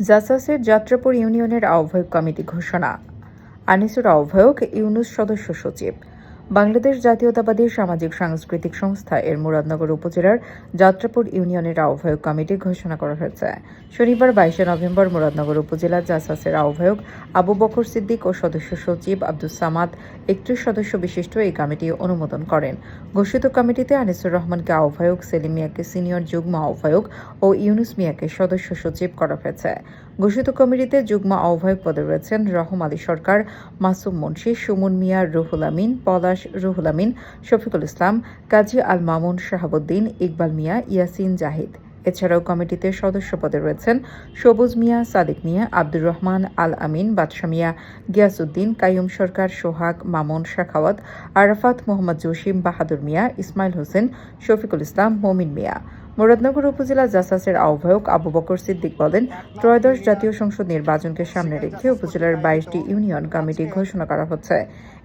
জাসাসের যাত্রাপুর ইউনিয়নের আহ্বায়ক কমিটি ঘোষণা। আনিসুর আহ্বায়ক ইউনুস সদস্য সচিব। বাংলাদেশ জাতীয়তাবাদী সামাজিক সাংস্কৃতিক সংস্থা এর মুরাদনগর উপজেলার যাত্রাপুর ইউনিয়নের আহ্বায়ক কমিটি ঘোষণা করা হয়েছে। শনিবার বাইশে নভেম্বর মুরাদনগর উপজেলা জাসাসের আহ্বায়ক আবু বকর সিদ্দিক ও সদস্য সচিব আব্দুল সামাদ একত্রিশ সদস্য বিশিষ্ট এই কমিটি অনুমোদন করেন। ঘোষিত কমিটিতে আনিসুর রহমানকে আহ্বায়ক, সেলিম মিয়াকে সিনিয়র যুগ্ম আহ্বায়ক ও ইউনুস মিয়াকে সদস্য সচিব করা হয়েছে। ঘোষিত কমিটিতে যুগ্ম আহ্বায়ক পদে রয়েছেন রহম আলী সরকার, মাসুম মুন্সি, সুমন মিয়া, রুহুল আমিন, পলাশ রুহুল আমিন, শফিকুল ইসলাম, কাজী আল মামুন শাহাবুদ্দিন, ইকবাল মিয়া, ইয়াসিন জাহিদ। এছাড়াও কমিটিতে সদস্য পদে রয়েছেন সবুজ মিয়া, সাদিক মিয়া, আব্দুর রহমান, আল আমিন, বাদশা মিয়া গিয়াসুদ্দিন কায়ুম সরকার, সোহাগ, মামুন, শাখাওয়াত, আরাফাত, মোহাম্মদ জসিম, বাহাদুর মিয়া, ইসমাইল হোসেন, শফিকুল ইসলাম, মোমিন মিয়া। মুরাদনগর উপজেলা জাসাসের আহ্বায়ক আবু বকর সিদ্দিক বলেন, ত্রয়োদশ জাতীয় সংসদ নির্বাচনকে সামনে রেখে উপজেলার বাইশটি ইউনিয়ন কমিটি ঘোষণা করা হচ্ছে।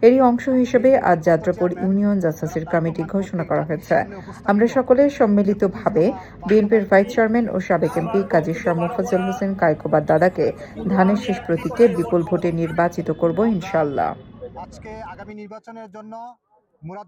এরই অংশ হিসেবে আজ যাত্রাপুর ইউনিয়ন জাসাসের কমিটি ঘোষণা করা হয়েছে। আমরা সকলে সম্মিলিতভাবে বিএনপির ভাইস চেয়ারম্যান ও সাবেক এমপি কাজী শাহ মোফাজ্জল হোসেন কায়কোবাদ দাদাকে ধানের শেষ প্রতীকে বিপুল ভোটে নির্বাচিত করব ইনশাল্লাহ আজকে আগামী নির্বাচনের জন্য মুরাদ